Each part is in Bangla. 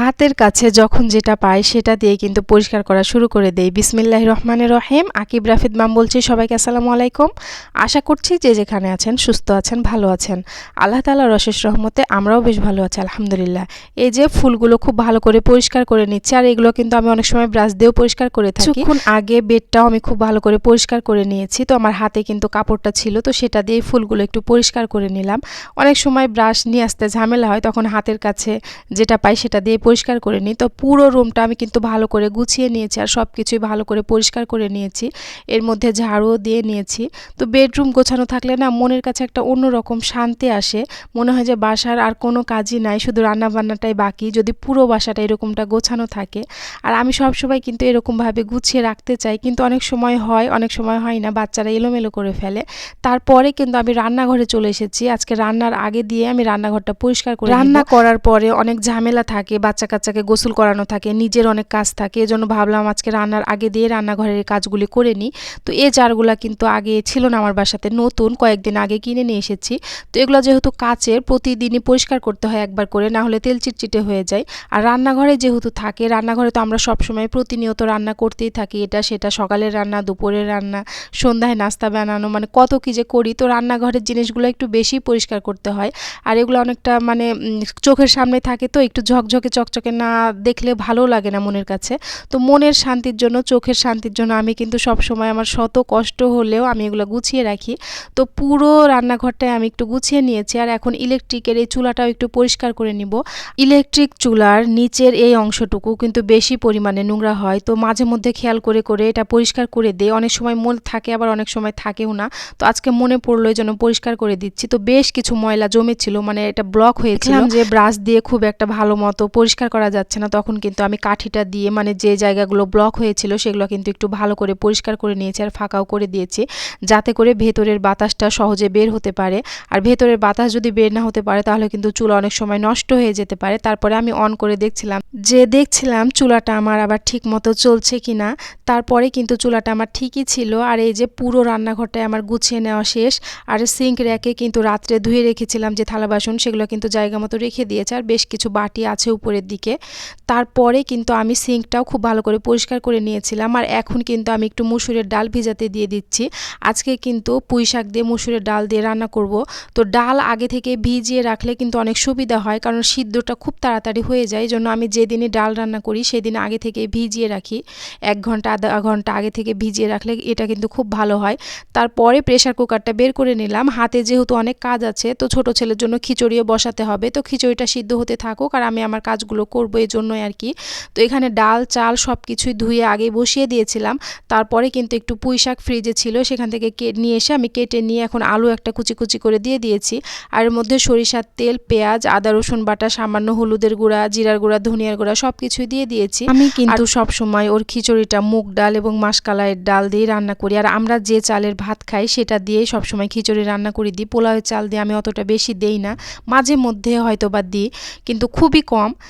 হাতের কাছে যখন যেটা পাই সেটা দিয়ে কিন্তু পরিষ্কার করা শুরু করে দেই। বিসমিল্লাহ রহমানের রহিম। আকিব রাফিদ মাম বলছি, সবাইকে আসসালামু আলাইকুম। আশা করছি যে যেখানে আছেন, সুস্থ আছেন, ভালো আছেন। আল্লাহ তালার অশেষ রহমতে আমরাও বেশ ভালো আছি, আলহামদুলিল্লাহ। এই যে ফুলগুলো খুব ভালো করে পরিষ্কার করে নিচ্ছি, আর এগুলো কিন্তু আমি অনেক সময় ব্রাশ দিয়েও পরিষ্কার করে থাকি। কিছুক্ষণ আগে বেডটাও আমি খুব ভালো করে পরিষ্কার করে নিয়েছি। তো আমার হাতে কিন্তু কাপড়টা ছিল, তো সেটা দিয়ে ফুলগুলো একটু পরিষ্কার করে নিলাম। অনেক সময় ব্রাশ নিয়ে আসতে ঝামেলা হয়, তখন হাতের কাছে যেটা পাই সেটা দিয়ে পরিষ্কার করে নিই। তো পুরো রুমটা আমি কিন্তু ভালো করে গুছিয়ে নিয়েছি আর সব কিছুই ভালো করে পরিষ্কার করে নিয়েছি। এর মধ্যে ঝাড়ুও দিয়ে নিয়েছি। তো বেডরুম গোছানো থাকলে না মনের কাছে একটা অন্যরকম শান্তি আসে। মনে হয় যে বাসার আর কোনো কাজই নাই, শুধু রান্নাবান্নাটাই বাকি। যদি পুরো বাসাটা এরকমটা গোছানো থাকে। আর আমি সব সময় কিন্তু এরকমভাবে গুছিয়ে রাখতে চাই। কিন্তু অনেক সময় হয়, অনেক সময় হয় না। বাচ্চারা এলোমেলো করে ফেলে। তারপরে কিন্তু আমি রান্নাঘরে চলে এসেছি। আজকে রান্নার আগে দিয়ে আমি রান্নাঘরটা পরিষ্কার করে রান্না করার পরে অনেক ঝামেলা থাকে বাচ্চা কাচ্চাকে গোসল করানো থাকে, নিজের অনেক কাজ থাকে। এজন্য ভাবলাম আজকে রান্নার আগে দিয়ে রান্নাঘরের কাজগুলি করে নিই। তো এই চারগুলা কিন্তু আগে ছিল না আমার বাসাতে, নতুন, কয়েকদিন আগে কিনে নিয়ে এসেছি। তো এগুলো যেহেতু কাচের, প্রতিদিনই পরিষ্কার করতে হয় একবার করে, না হলে তেল চিটচিটে হয়ে যায়। আর রান্নাঘরে যেহেতু থাকে, রান্নাঘরে তো আমরা সবসময় প্রতিনিয়ত রান্না করতেই থাকি, এটা সেটা সকালের রান্না, দুপুরের রান্না, সন্ধ্যায় নাস্তা বানানো মানে কত কী যে করি। তো রান্নাঘরের জিনিসগুলো একটু বেশি পরিষ্কার করতে হয়। আর এগুলো অনেকটা মানে চোখের সামনে থাকে তো, একটু ঝকঝকে চকচকে না দেখলে ভালো লাগে না মনের কাছে। তো মনের শান্তির জন্য চোখের শান্তির জন্য আমি কিন্তু সব সময় আমার শত কষ্ট হলেও আমি এগুলো গুছিয়ে রাখি। তো পুরো রান্নাঘরটায় আমি একটু গুছিয়ে নিয়েছি আর এখন ইলেকট্রিকের এই চুলাটাও একটু পরিষ্কার করে নিব। ইলেকট্রিক চুলার নিচের এই অংশটুকু কিন্তু বেশি পরিমাণে নোংরা হয়। তো মাঝে মধ্যে খেয়াল করে করে এটা পরিষ্কার করে দেয় অনেক সময় মন থাকে আবার অনেক সময় থাকেও না। তো আজকে মনে পড়ল এই জন্য পরিষ্কার করে দিচ্ছি। তো বেশ কিছু ময়লা জমেছিল মানে এটা ব্লক হয়েছিল। যে ব্রাশ দিয়ে খুব একটা ভালো মতো পরিষ্কার করা যাচ্ছে না, তখন কিন্তু আমি কাঠিটা দিয়ে মানে যে জায়গাগুলো ব্লক হয়েছিল সেগুলো কিন্তু একটু ভালো করে পরিষ্কার করে নিয়েছি আর ফাঁকাও করে দিয়েছি, যাতে করে ভেতরের বাতাসটা সহজে বের হতে পারে। আর ভেতরের বাতাস যদি বের না হতে পারে, তাহলে কিন্তু চুলা অনেক সময় নষ্ট হয়ে যেতে পারে। তারপরে আমি অন করে দেখছিলাম যে দেখছিলাম চুলাটা আমার আবার ঠিক মতো চলছে কি না তারপরে কিন্তু চুলাটা আমার ঠিকই ছিল। আর এই যে পুরো রান্নাঘরটায় আমার গুছিয়ে নেওয়া শেষ। আর সিঙ্ক র্যাকে কিন্তু রাত্রে ধুয়ে রেখেছিলাম যে থালা বাসন, সেগুলো কিন্তু জায়গা মতো রেখে দিয়েছে। আর বেশ কিছু বাটি আছে উপরের দিকে। তারপরে কিন্তু আমি সিঙ্কটাও খুব ভালো করে পরিষ্কার করে নিয়েছিলাম আর এখন কিন্তু আমি একটু মুসুরের ডাল ভিজাতে দিয়ে দিচ্ছি। আজকে কিন্তু পুঁই শাক দিয়ে মুসুরের ডাল দিয়ে রান্না করব। তো ডাল আগে থেকে ভিজিয়ে রাখলে কিন্তু অনেক সুবিধা হয় কারণ সিদ্ধটা খুব তাড়াতাড়ি হয়ে যায়। জন্য আমি যেদিনই ডাল রান্না করি সেদিন আগে থেকে ভিজিয়ে রাখি। এক ঘণ্টা, আধা ঘণ্টা আগে থেকে ভিজিয়ে রাখলে এটা কিন্তু খুব ভালো হয়। তারপরে প্রেশার কুকারটা বের করে নিলাম। হাতে যেহেতু অনেক কাজ আছে তো ছোট ছেলের জন্য খিচুড়িও বসাতে হবে। তো খিচুড়িটা সিদ্ধ হতে থাকুক আর আমি আমার কাজগুলো করব এই জন্যই আর কি। তো এখানে ডাল চাল সব কিছুই ধুয়ে আগে বসিয়ে দিয়েছিলাম। তারপরে কিন্তু একটু পুঁই শাক ফ্রিজে ছিল সেখান থেকে নিয়ে এসে আমি কেটে নিয়ে এখন আলু একটা কুচি কুচি করে দিয়ে দিয়েছি। আর এর মধ্যে সরিষার তেল পেঁয়াজ আদা রসুন বাটা সামান্য হলুদের গুঁড়া জিরার গুঁড়া ধনিয়ার গুঁড়া সব কিছুই দিয়ে দিয়েছি। আমি কিন্তু সব সময় ওর খিচুড়িটা মুগ ডাল এবং মাসকালাইয়ের ডাল দিয়ে রান্না করি। আর আমরা যে চালের ভাত খাই সেটা দিয়েই সবসময় খিচুড়ি রান্না করি। দিই পোলাওয়ের চাল দিয়ে আমি অতটা বেশি দেই না মাঝে মধ্যে হয়তো বা দিই কিন্তু খুবই কম।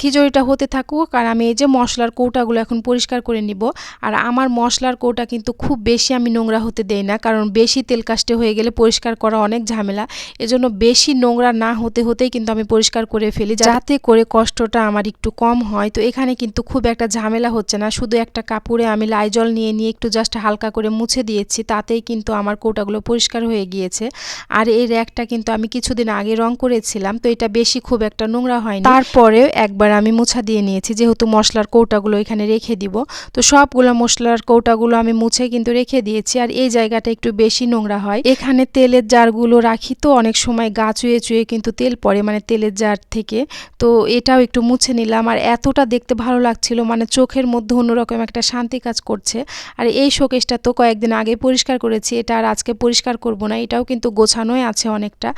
খিচুড়িটা হতে থাকুক আর আমি এই যে মশলার কৌটাগুলো এখন পরিষ্কার করে নিব। আর আমার মশলার কৌটা কিন্তু খুব বেশি আমি নোংরা হতে দেই না কারণ বেশি তেল কাস্টে হয়ে গেলে পরিষ্কার করা অনেক ঝামেলা। এজন্য বেশি নোংরা না হতে হতেই কিন্তু আমি পরিষ্কার করে ফেলি যাতে করে কষ্টটা আমার একটু কম হয়। তো এখানে কিন্তু খুব একটা ঝামেলা হচ্ছে না শুধু একটা কাপড়ে আমি লাইজল নিয়ে নিয়ে একটু জাস্ট হালকা করে মুছে দিয়েছি তাতেই কিন্তু আমার কৌটাগুলো পরিষ্কার হয়ে গিয়েছে। আর এই র্যাকটা কিন্তু আমি কিছুদিন আগে রং করেছিলাম তো এটা বেশি খুব একটা নোংরা হয়নি। তারপরে একবার একবার আমি মুছা দিয়ে নিয়েছি, যেহেতু মশলার কৌটাগুলো এখানে রেখে দিব। তো সবগুলো মশলার কৌটাগুলো আমি মুছে কিন্তু রেখে দিয়েছি, আর এই জায়গাটা একটু বেশি নোংরা হয়। এখানে তেলের জারগুলো রাখি তো অনেক সময় গা চুয়ে চুয়ে কিন্তু তেল পড়ে মানে তেলের জার থেকে। তো এটাও একটু মুছে নিলাম, আর এতটা দেখতে ভালো লাগছিল মানে চোখের মধ্যে অন্যরকম একটা শান্তি কাজ করছে। আর এই শোকেসটা তো কয়েকদিন আগে পরিষ্কার করেছি, এটা আর আজকে পরিষ্কার করব না, এটাও কিন্তু গোছানোই আছে অনেকটা।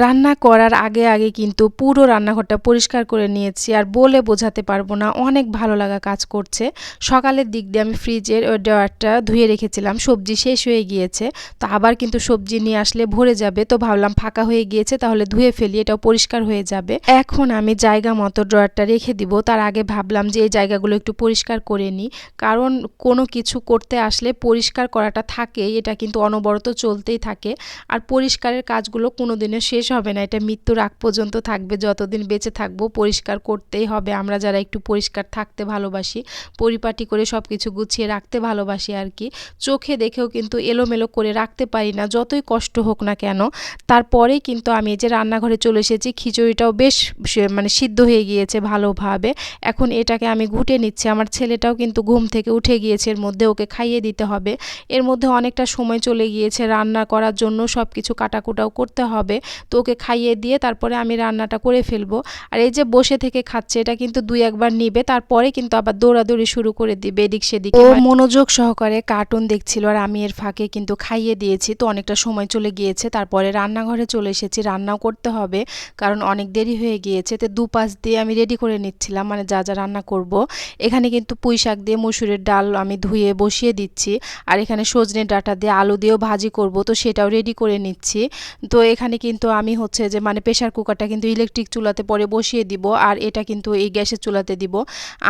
রান্না করার আগে আগে কিন্তু পুরো রান্নাঘরটা পরিষ্কার করে নিয়েছি, আর বলে বোঝাতে পারব না। অনেক ভালো লাগা কাজ করছে। সকালের দিক দিয়ে আমি ফ্রিজের ড্রয়ারটা ধুয়ে রেখেছিলাম। সবজি শেষ হয়ে গিয়েছে। তো আবার কিন্তু সবজি নিয়ে আসলে ভরে যাবে। তো ভাবলাম ফাঁকা হয়ে গিয়েছে, তাহলে ধুয়ে ফেলি, এটাও পরিষ্কার হয়ে যাবে। এখন আমি জায়গা মতো ড্রয়ারটা রেখে দিব। তার আগে ভাবলাম যে এই জায়গাগুলো একটু পরিষ্কার করে নিই। কারণ কোনো কিছু করতে আসলে পরিষ্কার করাটা থাকে, এটা কিন্তু অনবরত চলতেই থাকে। আর পরিষ্কারের কাজগুলো কোনো দিনও শেষ হবে না। এটা মৃত্যুর আগ পর্যন্ত থাকবে। যতদিন বেঁচে থাকব, পরিষ্কার করতেই থাকতেই হবে, আমরা যারা একটু পরিষ্কার থাকতে ভালোবাসি, পরিপাটি করে সব কিছু গুছিয়ে রাখতে ভালোবাসি আর কি, চোখে দেখেও কিন্তু এলোমেলো করে রাখতে পারি না, যতই কষ্ট হোক না কেন। তারপরেই কিন্তু আমি এই যে রান্নাঘরে চলে এসেছি, খিচুড়িটাও বেশ মানে সিদ্ধ হয়ে গিয়েছে ভালোভাবে। এখন এটাকে আমি ঘুটে নিচ্ছি, আমার ছেলেটাও কিন্তু ঘুম থেকে উঠে গিয়েছে, এর মধ্যে ওকে খাইয়ে দিতে হবে। এর মধ্যে অনেকটা সময় চলে গিয়েছে রান্না করার জন্য সব কিছু কাটাকুটাও করতে হবে। তো ওকে খাইয়ে দিয়ে তারপরে আমি রান্নাটা করে ফেলব। আর এই যে বসে থেকে খাচ্ছে এটা কিন্তু দুই একবার নিবে তারপরে কিন্তু আবার দৌড়াদৌড়ি শুরু করে দিবে এদিক সেদিক। ও মনোযোগ সহকারে কার্টুন দেখছিল আর আমি এর ফাঁকে কিন্তু খাইয়ে দিয়েছি তো অনেকটা সময় চলে গিয়েছে তারপরে রান্নাঘরে চলে এসেছি রান্নাও করতে হবে কারণ অনেক দেরি হয়ে গিয়েছে তো দুপাশ দিয়ে আমি রেডি করে নিচ্ছিলাম মানে যা যা রান্না করব। এখানে কিন্তু পুঁই শাক দিয়ে মসুরের ডাল আমি ধুয়ে বসিয়ে দিচ্ছি আর এখানে সজনে ডাটা দিয়ে আলু দিয়েও ভাজি করব তো সেটাও রেডি করে নিচ্ছি। তো এখানে কিন্তু আমি হচ্ছে যে মানে প্রেশার কুকারটা কিন্তু ইলেকট্রিক চুলাতে পরে বসিয়ে দিব আর এটা কিন্তু এই গ্যাসের চুলাতে দিব।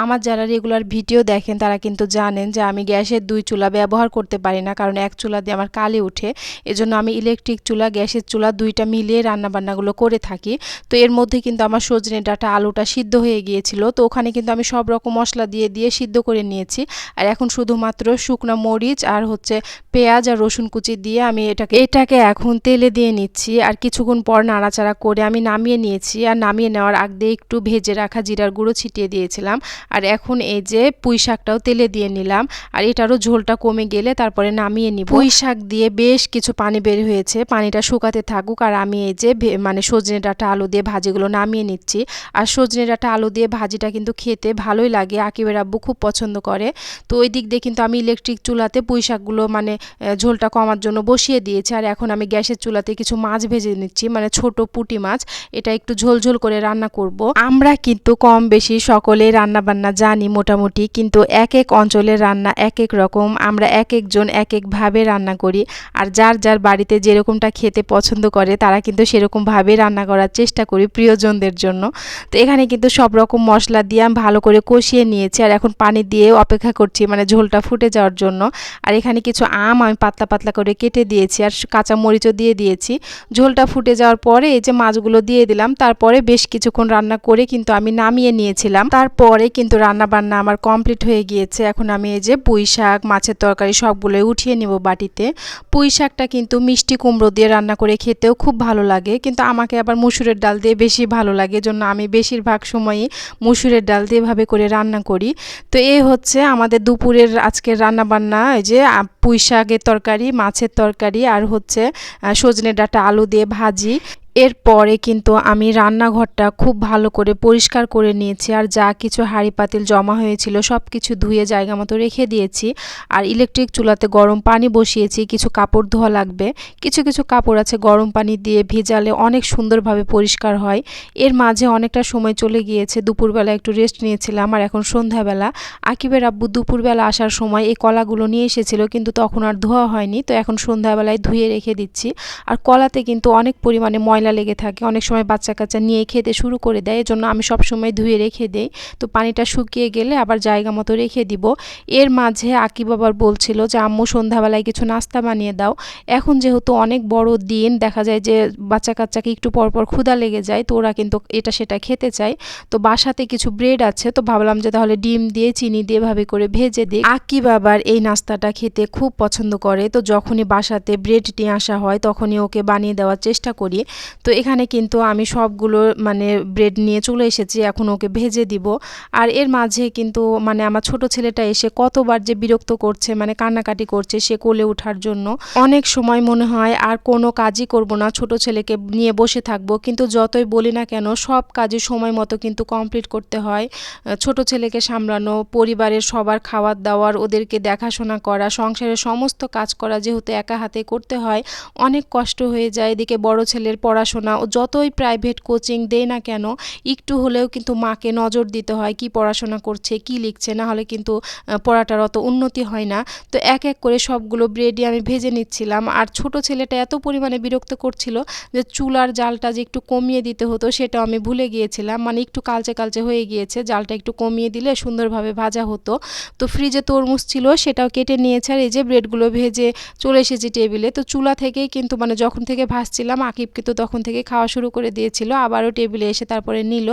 আমার যারা রেগুলার ভিডিও দেখেন, তারা কিন্তু জানেন যে আমি গ্যাসের দুই চুলা ব্যবহার করতে পারি না, কারণ এক চুলা দিয়ে আমার কালি উঠে। এজন্য আমি ইলেকট্রিক চুলা, গ্যাসের চুলা দুইটা মিলিয়ে রান্নাবান্নাগুলো করে থাকি। তো এর মধ্যে কিন্তু আমার সজনে ডাটা আলুটা সিদ্ধ হয়ে গিয়েছিল। তো ওখানে কিন্তু আমি সব রকম মশলা দিয়ে দিয়ে সিদ্ধ করে নিয়েছি। আর এখন শুধুমাত্র শুকনো মরিচ আর হচ্ছে পেঁয়াজ আর রসুন কুচি দিয়ে আমি এটাকে এটাকে এখন তেলে দিয়ে নিচ্ছি। আর কিছুক্ষণ পর নাড়াচাড়া করে আমি নামিয়ে নিয়েছি। আর নামিয়ে নেওয়ার আগ দিয়ে একটু ভেজে রাখা জিরার গুঁড়ো ছিটিয়ে দিয়েছিলাম। আর এখন এই যে পুঁই শাকটাও তেলে দিয়ে নিলাম। আর এটারও ঝোলটা কমে গেলে তারপরে নামিয়ে নিব। পুঁই শাক দিয়ে বেশ কিছু পানি বের হয়েছে। পানিটা শুকাতে থাকুক। আর আমি এই যে মানে সজনে ডাটা আলু দিয়ে ভাজিগুলো নামিয়ে নিচ্ছি। আর সজনে ডাটা আলু দিয়ে ভাজিটা কিন্তু খেতে ভালোই লাগে। আকিবের আব্বু খুব পছন্দ করে। তো ওই দিক দিয়ে কিন্তু আমি ইলেকট্রিক চুলাতে পুঁই শাকগুলো মানে ঝোলটা কমার জন্য বসিয়ে দিয়েছি। আর এখন আমি গ্যাসের চুলাতে কিছু মাছ ভেজে নিচ্ছি। মানে ছোট পুটি মাছ। এটা একটু ঝোল ঝোল করে রান্না করব। আমরা কিন্তু কম বেশি সকলেই রান্না বান্না জানি মোটামুটি, কিন্তু এক এক অঞ্চলের রান্না এক এক রকম, আমরা এক একজন এক একভাবে রান্না করি। আর যার যার বাড়িতে যেরকমটা খেতে পছন্দ করে, তারা কিন্তু সেরকমভাবে রান্না করার চেষ্টা করি প্রিয়জনদের জন্য। তো এখানে কিন্তু সব রকম মশলা দিয়ে ভালো করে কষিয়ে নিয়েছি, আর এখন পানি দিয়ে অপেক্ষা করছি মানে ঝোলটা ফুটে যাওয়ার জন্য। আর এখানে কিছু আম আমি পাতলা পাতলা করে কেটে দিয়েছি, আর কাঁচা মরিচও দিয়ে দিয়েছি। ঝোলটা ফুটে যাওয়ার পরে এই যে মাছগুলো দিয়ে দিলাম, তারপরে বেশ কিছুক্ষণ রান্না করে কিন্তু আমি নামিয়ে নিয়েছিলাম। তারপরে কিন্তু রান্না বান্না আমার কমপ্লিট হয়ে গিয়েছে। এখন আমি এই যে পুঁই শাক, মাছের তরকারি সবগুলোই উঠিয়ে নেব বাটিতে। পুঁই শাকটা কিন্তু মিষ্টি কুমড়ো দিয়ে রান্না করে খেতেও খুব ভালো লাগে। কিন্তু আমাকে আবার মুসুরের ডাল দিয়ে বেশি ভালো লাগে। জন্য আমি বেশিরভাগ সময়ই মুসুরের ডাল দিয়ে ভাবে করে রান্না করি। তো এই হচ্ছে আমাদের দুপুরের আজকের রান্না বান্না এই যে পুঁই শাকের তরকারি, মাছের তরকারি আর হচ্ছে সজনে ডাটা আলু দিয়ে ভাজি। এরপরে কিন্তু আমি রান্নাঘরটা খুব ভালো করে পরিষ্কার করে নিয়েছি আর যা কিছু হাঁড়ি পাতিল জমা হয়েছিল সব কিছু ধুয়ে জায়গা মতো রেখে দিয়েছি। আর ইলেকট্রিক চুলাতে গরম পানি বসিয়েছি, কিছু কাপড় ধোয়া লাগবে। কিছু কিছু কাপড় আছে গরম পানি দিয়ে ভেজালে অনেক সুন্দরভাবে পরিষ্কার হয়। এর মাঝে অনেকটা সময় চলে গিয়েছে, দুপুরবেলা একটু রেস্ট নিয়েছিলাম আর এখন সন্ধ্যাবেলা। আকিবের আব্বু দুপুরবেলা আসার সময় এই কলাগুলো নিয়ে এসেছিল, কিন্তু তখন আর ধোয়া হয়নি, তো এখন সন্ধ্যাবেলায় ধুয়ে রেখে দিচ্ছি। আর কলাতে কিন্তু অনেক পরিমাণে ময়লা ময়লা লেগে থাকে। অনেক সময় বাচ্চা কাচ্চা নিয়ে খেতে শুরু করে দেয়। এজন্য আমি সব সময় ধুয়ে রেখে দেই। তো পানিটা শুকিয়ে গেলে আবার জায়গা মতো রেখে দিব। এর মাঝে আকি বাবার বলছিল যে, আম্মু, সন্ধ্যাবেলায় কিছু নাস্তা বানিয়ে দাও। এখন যেহেতু অনেক বড় দিন, দেখা যায় যে বাচ্চা কাচ্চাকে একটু পরপর ক্ষুধা লেগে যায়, তো ওরা কিন্তু এটা সেটা খেতে চায়। তো বাসাতে কিছু ব্রেড আছে, তো ভাবলাম যে তাহলে ডিম দিয়ে, চিনি দিয়ে ভাবে করে ভেজে দিই। আকি বাবার এই নাস্তাটা খেতে খুব পছন্দ করে। তো যখনই বাসাতে ব্রেড নিয়ে আসা হয়, তখনই ওকে বানিয়ে দেওয়ার চেষ্টা করি। তো এখানে কিন্তু আমি সবগুলো মানে ব্রেড নিয়ে চলে এসেছি, এখন ওকে ভেজে দিব। আর এর মাঝে কিন্তু মানে আমার ছোট ছেলেটা এসে কতবার যে বিরক্ত করছে মানে কান্নাকাটি করছে সে কোলে ওঠার জন্য। অনেক সময় মনে হয়, আর কোনো কাজই করব না, ছোট ছেলেকে নিয়ে বসে থাকব। কিন্তু যতই বলি না কেন, সব কাজই সময় মতো কিন্তু কমপ্লিট করতে হয়। ছোট ছেলেকে সামলানো, পরিবারের সবার খাওয়ার দাওয়ার ওদেরকে দেখাশোনা করা, সংসারের সমস্ত কাজ করা যেহেতু একা হাতে করতে হয়, অনেক কষ্ট হয়ে যায়। এদিকে বড় ছেলের পড়াশোনা পড়াশোনা ও যতই প্রাইভেট কোচিং দেয় না কেন, একটু হলেও কিন্তু মাকে নজর দিতে হয় কি পড়াশোনা করছে, কি লিখছে, না হলে কিন্তু পড়াটার অত উন্নতি হয় না। তো এক এক করে সবগুলো ব্রেডই আমি ভেজে নিচ্ছিলাম। আর ছোট ছেলেটা এত পরিমাণে বিরক্ত করছিল যে চুলার জালটা যে একটু কমিয়ে দিতে হতো সেটা আমি ভুলে গিয়েছিলাম। মানে একটু কালচে কালচে হয়ে গিয়েছে, জালটা একটু কমিয়ে দিলে সুন্দরভাবে ভাজা হতো। তো ফ্রিজে তরমুজ ছিল, সেটাও কেটে নিয়েছে। আর এই যে ব্রেডগুলো ভেজে চলে এসেছি টেবিলে তো চুলা থেকেই কিন্তু মানে যখন থেকে ভাজছিলাম, আকিব কিন্তু তখন তখন থেকে খাওয়া শুরু করে দিয়েছিল, আবারও টেবিলে এসে তারপরে নিল।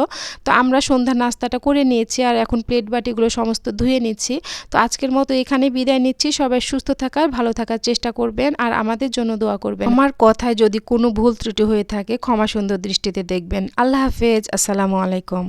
তো আমরা সন্ধ্যা নাস্তাটা করে নিয়েছি আর এখন প্লেট বাটিগুলো সমস্ত ধুয়ে নিচ্ছি। তো আজকের মতো এখানে বিদায় নিচ্ছি। সবাই সুস্থ থাকার, ভালো থাকার চেষ্টা করবেন আর আমাদের জন্য দোয়া করবেন। আমার কথায় যদি কোনো ভুল ত্রুটি হয়ে থাকে, ক্ষমা সুন্দর দৃষ্টিতে দেখবেন। আল্লাহ হাফেজ। আসসালামু আলাইকুম।